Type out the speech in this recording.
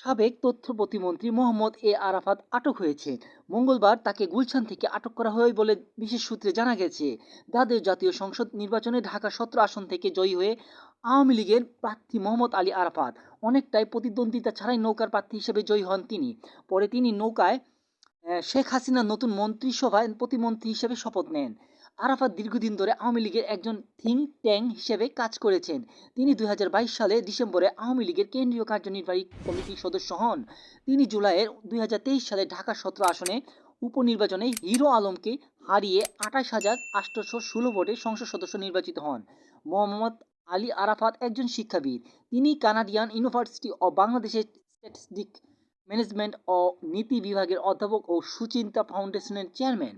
সাবেক তথ্য প্রতিমন্ত্রী মোহাম্মদ এ আরাফাত আটক হয়েছেন মঙ্গলবার তাকে গুলশান থেকে আটক করা হয় বলে বিশেষ সূত্রে জানা গেছে। দ্বাদশ জাতীয় সংসদ নির্বাচনে ঢাকা সত্র আসন থেকে জয়ী হয়ে আওয়ামী লীগের প্রার্থী মোহাম্মদ আলী আরাফাত অনেকটাই প্রতিদ্বন্দ্বিতা ছাড়াই নৌকার প্রার্থী হিসেবে জয়ী হন তিনি। পরে তিনি নৌকায় শেখ হাসিনার নতুন মন্ত্রিসভায় প্রতিমন্ত্রী হিসেবে শপথ নেন। আরাফাত দীর্ঘদিন ধরে আওয়ামী লীগের একজন থিঙ্ক ট্যাঙ্ক হিসেবে কাজ করেছেন। তিনি দুই হাজার বাইশ সালে ডিসেম্বরে আওয়ামী লীগের কেন্দ্রীয় কার্যনির্বাহী কমিটির সদস্য হন। তিনি জুলাইয়ের দুই হাজার তেইশ সালে ঢাকা সতেরো আসনে উপনির্বাচনে হিরো আলমকে হারিয়ে আঠাশ হাজার আটশোশো ষোলো ভোটে সংসদ সদস্য নির্বাচিত হন। মোহাম্মদ আলী আরাফাত একজন শিক্ষাবিদ। তিনি কানাডিয়ান ইউনিভার্সিটি অব বাংলাদেশের স্ট্যাটিস্টিক ম্যানেজমেন্ট ও নীতি বিভাগের অধ্যাপক ও সুচিন্তা ফাউন্ডেশনের চেয়ারম্যান।